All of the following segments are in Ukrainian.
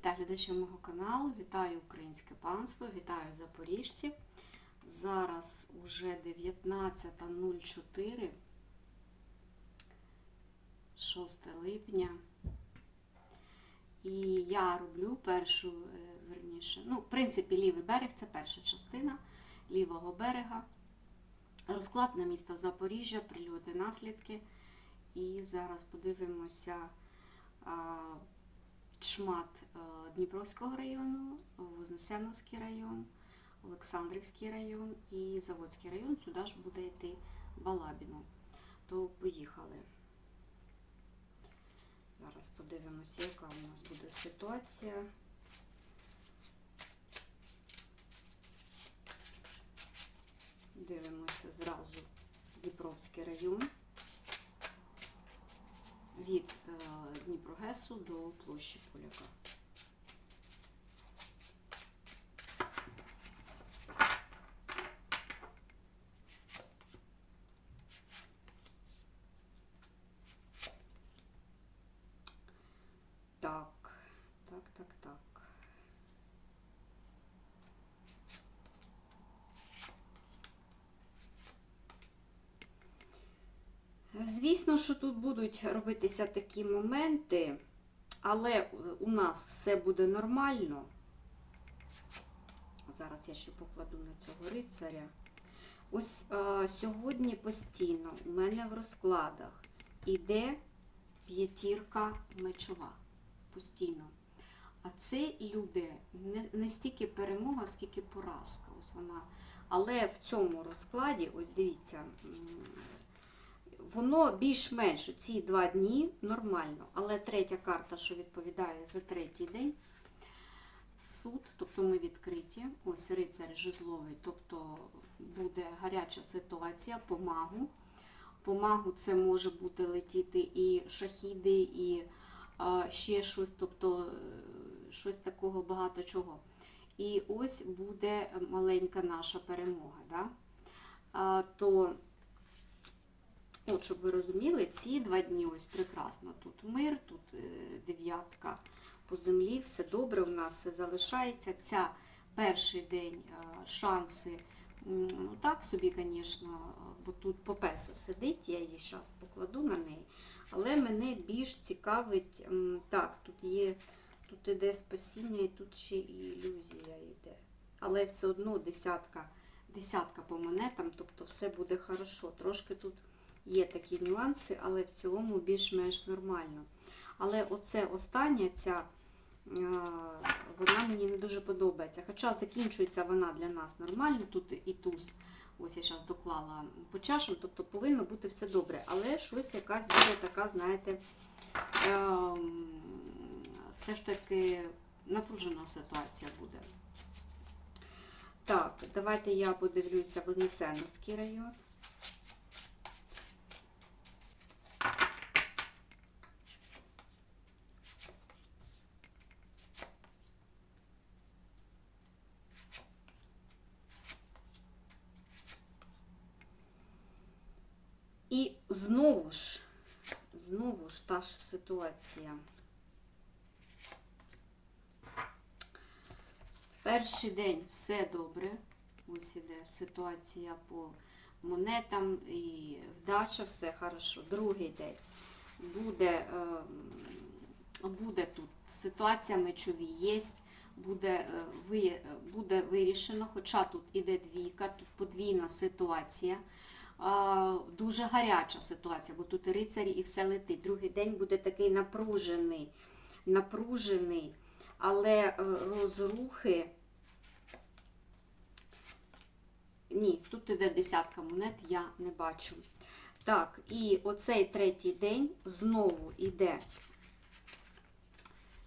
Вітаю глядачів мого каналу, вітаю українське панство, вітаю запоріжців. Зараз уже 19.04, 6 липня. І я роблю першу, е, верніше, ну, в принципі, лівий берег це перша частина лівого берега. Розклад на місто Запоріжжя, прильоти, наслідки. І зараз подивимося а, шмат е, Дніпровського району, Вознесеновський район, Олександрівський район і Заводський район. Сюди ж буде йти Балабіно. То поїхали. Зараз подивимося, яка у нас буде ситуація. Дивимося зразу Дніпровський район. Від Дніпрогесу до площі Поляка. Так, так, так, так. Звісно, що тут будуть робитися такі моменти, але у нас все буде нормально. Зараз я ще покладу на цього рицаря. Ось а, сьогодні постійно у мене в розкладах іде п'ятірка мечова. Постійно. А це люди не, не стільки перемога, скільки поразка. Ось вона. Але в цьому розкладі, ось дивіться, воно більш-менш ці два дні нормально. Але третя карта, що відповідає за третій день, суд, тобто ми відкриті. Ось рицар жезловий, тобто буде гаряча ситуація по магу. По магу це може бути летіти і шахіди, і ще щось, тобто е, щось такого багато чого. І ось буде маленька наша перемога. Да? То, от, щоб ви розуміли, ці два дні ось прекрасно. Тут мир, тут е, дев'ятка по землі, все добре, у нас все залишається. Ця перший день е, шанси, ну так собі, звісно, бо тут попеса сидить, я її зараз покладу на неї. Але мене більш цікавить, так, тут є, тут іде спасіння і тут ще і ілюзія йде. Але все одно десятка, десятка по монетам, тобто все буде хорошо. Трошки тут є такі нюанси, але в цілому більш-менш нормально. Але оце остання ця, е, вона мені не дуже подобається. Хоча закінчується вона для нас нормально, тут і туз. Ось я зараз доклала по чашам, тобто повинно бути все добре. Але щось якась буде така, знаєте, ем, все ж таки напружена ситуація буде. Так, давайте я подивлюся Вознесеновський район. І знову ж, знову ж та ж ситуація. Перший день все добре. Ось іде ситуація по монетам і вдача, все хорошо. Другий день буде, ем, буде тут ситуація мечові є, буде, е, буде вирішено, хоча тут іде двійка, тут подвійна ситуація. Дуже гаряча ситуація, бо тут рицарі і все летить. Другий день буде такий напружений, напружений, але е, розрухи. Ні, тут іде десятка монет, я не бачу. Так, і оцей третій день знову йде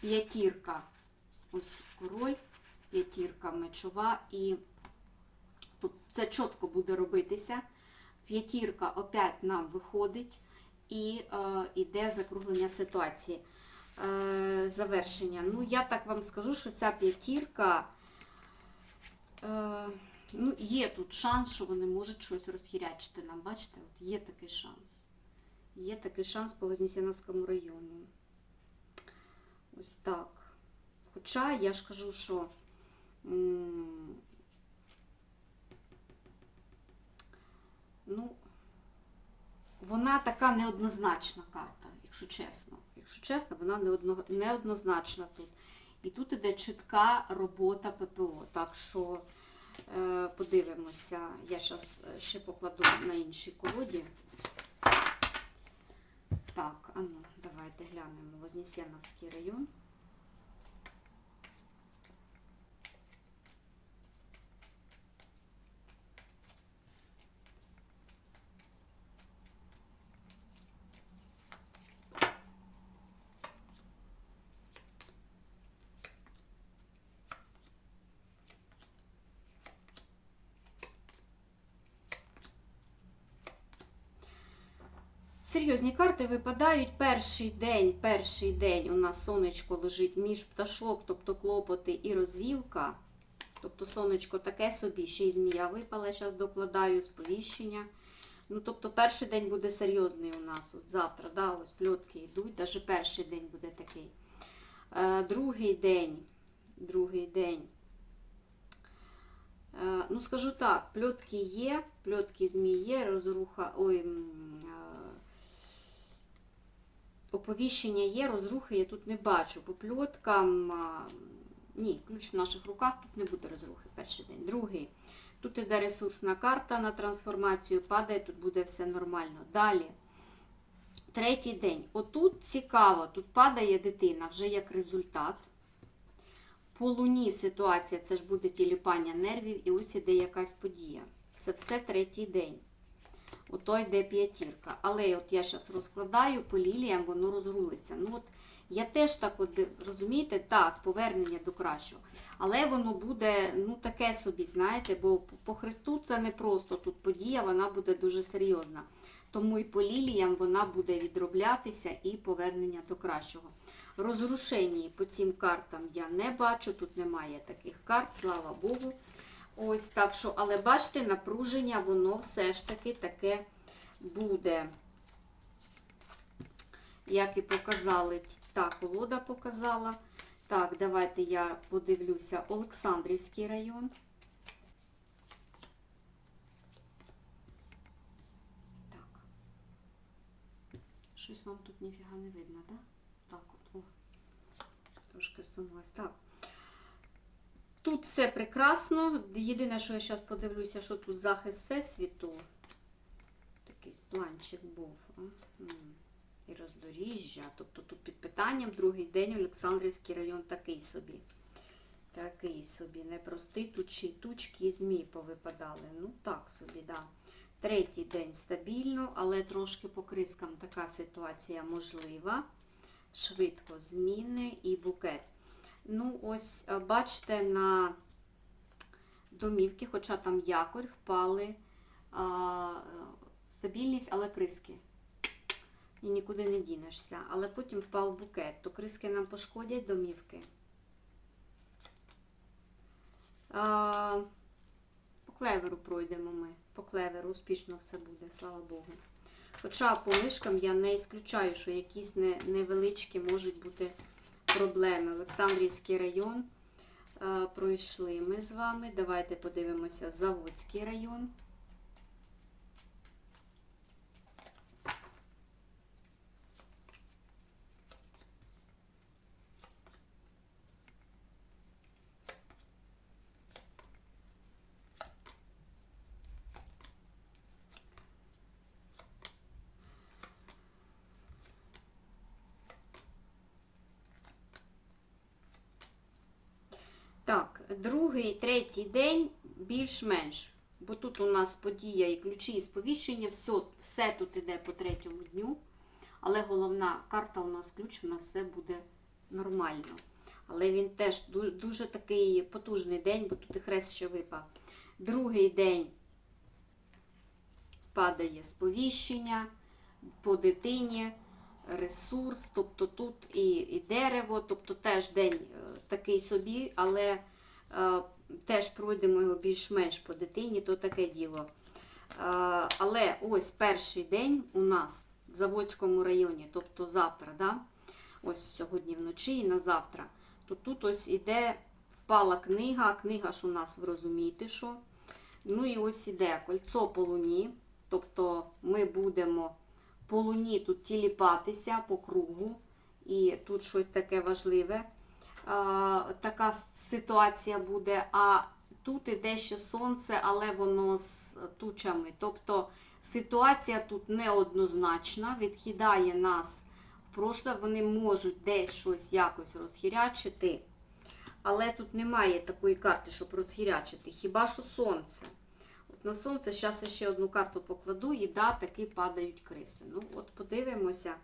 п'ятірка, ось король, п'ятірка мечова, і тут це чітко буде робитися. П'ятірка опять нам виходить і е, йде закруглення ситуації. Е, завершення. Ну, я так вам скажу, що ця п'ятірка. Е, ну, є тут шанс, що вони можуть щось розхірячити нам. Бачите, от є такий шанс. Є такий шанс по Вознесеновському району. Ось так. Хоча я ж кажу, що ну, вона така неоднозначна карта, якщо чесно. Якщо чесно, вона неодно, неоднозначна тут. І тут іде чітка робота ППО. Так що е, подивимося, я зараз ще покладу на іншій колоді. Так, а ну, давайте глянемо Вознесеновський район. Серйозні карти випадають перший день. Перший день у нас сонечко лежить між пташок, тобто клопоти і розвілка. Тобто сонечко таке собі, ще й змія випала, зараз докладаю сповіщення. Ну, тобто перший день буде серйозний у нас. От завтра, да, ось пльотки йдуть, навіть перший день буде такий. Е, другий день. Другий день. Е, ну, скажу так, пльотки є, пльотки змій є, розруха. Ой, оповіщення є, розрухи я тут не бачу. По пльоткам, ні, ключ в наших руках, тут не буде розрухи перший день. Другий. Тут іде ресурсна карта на трансформацію, падає, тут буде все нормально. Далі. Третій день. Отут цікаво, тут падає дитина вже як результат. По луні ситуація, це ж буде тіліпання нервів, і ось іде якась подія. Це все третій день. Ото йде п'ятірка. Але от я зараз розкладаю по ліліям, воно розрулиться. Ну от я теж так от, розумієте, так, повернення до кращого. Але воно буде ну таке собі, знаєте, бо по Христу це не просто тут подія, вона буде дуже серйозна. Тому і по ліліям вона буде відроблятися і повернення до кращого. Розрушені по цим картам я не бачу, тут немає таких карт, слава Богу. Ось так що, але бачите, напруження, воно все ж таки таке буде. Як і показали, та колода показала. Так, давайте я подивлюся Олександрівський район. Так. Щось вам тут ніфіга не видно, да? Так от, о. Трошки становилось. Так. Тут все прекрасно. Єдине, що я зараз подивлюся, що тут захист всесвіту. Такий планчик був. І роздоріжжя. Тобто тут під питанням другий день Олександрівський район такий собі. Такий собі. Непростий. Тут ще й тучки і змій повипадали. Ну, так собі, да. Третій день стабільно, але трошки по крискам така ситуація можлива. Швидко зміни і букет. Ну, ось, е, бачите, на домівки, хоча там якорь, впали а, е, стабільність, але криски. І нікуди не дінешся. Але потім впав букет, то криски нам пошкодять домівки. А, по клеверу пройдемо ми. По клеверу успішно все буде, слава Богу. Хоча по мишкам я не ісключаю, що якісь невеличкі можуть бути проблеми. Олександрівський район е, пройшли ми з вами. Давайте подивимося Заводський район. Так, другий, третій день більш-менш. Бо тут у нас подія і ключі, і сповіщення, все, все тут іде по третьому дню. Але головна карта у нас ключ, у нас все буде нормально. Але він теж дуже, дуже такий потужний день, бо тут і хрест ще випав. Другий день падає сповіщення по дитині, ресурс, тобто тут і, і дерево, тобто теж день е, такий собі, але теж пройдемо його більш-менш по дитині, то таке діло. Але ось перший день у нас в Заводському районі, тобто завтра, да? ось сьогодні вночі і на завтра, то тут ось іде впала книга, книга ж у нас, ви розумієте, що. Ну і ось іде кольцо по луні. Тобто ми будемо по луні тут тіліпатися по кругу. І тут щось таке важливе. Така ситуація буде. А тут іде ще сонце, але воно з тучами. Тобто ситуація тут неоднозначна, відкидає нас в прошле. Вони можуть десь щось якось розхірячити. Але тут немає такої карти, щоб розхірячити. Хіба що сонце. На сонце, зараз я ще одну карту покладу, і да, таки падають криси. Ну, от подивимося.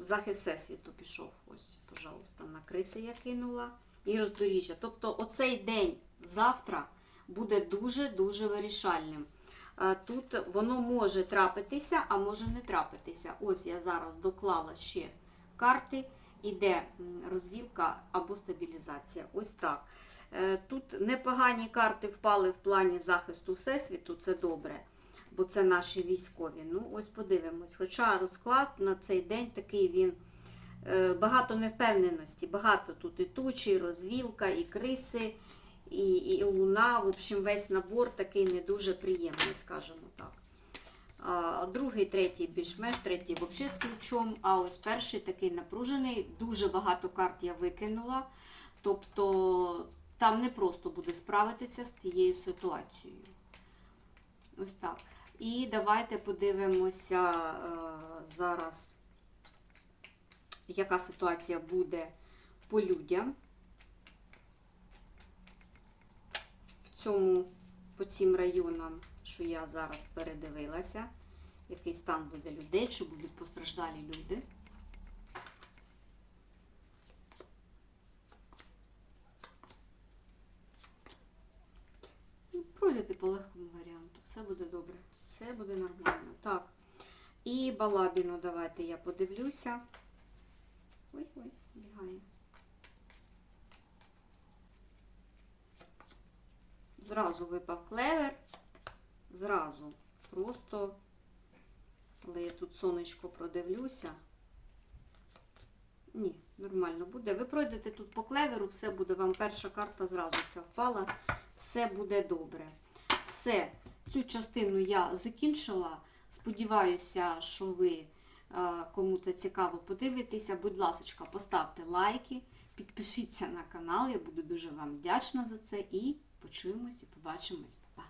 Захист всесвіту пішов. Ось, пожалуйста, на криси я кинула. І роздоріжжя. Тобто оцей день завтра буде дуже-дуже вирішальним. Тут воно може трапитися, а може не трапитися. Ось я зараз доклала ще карти. Іде розвілка або стабілізація. Ось так. Е, Тут непогані карти впали в плані захисту Всесвіту, це добре, бо це наші військові. Ну, ось подивимось. Хоча розклад на цей день такий він е, багато невпевненості, багато тут і тучі, і розвілка, і криси, і, і луна. В общем, весь набор такий не дуже приємний, скажімо так. А, Другий, третій більш-менш, третій взагалі з ключом. А ось перший такий напружений. Дуже багато карт я викинула. Тобто там не просто буде справитися з тією ситуацією. Ось так. І давайте подивимося е, зараз, яка ситуація буде по людям. В цьому, по цим районам, що я зараз передивилася, який стан буде людей, чи будуть постраждалі люди. Ну, Пройдете по легкому варіанту. Все буде добре. Все буде нормально. Так. І балабіну давайте я подивлюся. Ой-ой, бігає. Зразу випав клевер. Зразу. Просто, але я тут сонечко продивлюся. Ні, нормально буде. Ви пройдете тут по клеверу, все буде вам перша карта зразу ця впала. Все буде добре. Все, цю частину я закінчила. Сподіваюся, що ви е, кому це цікаво подивитеся. Будь ласка, поставте лайки, підпишіться на канал. Я буду дуже вам вдячна за це. І почуємось і побачимось. Па-па!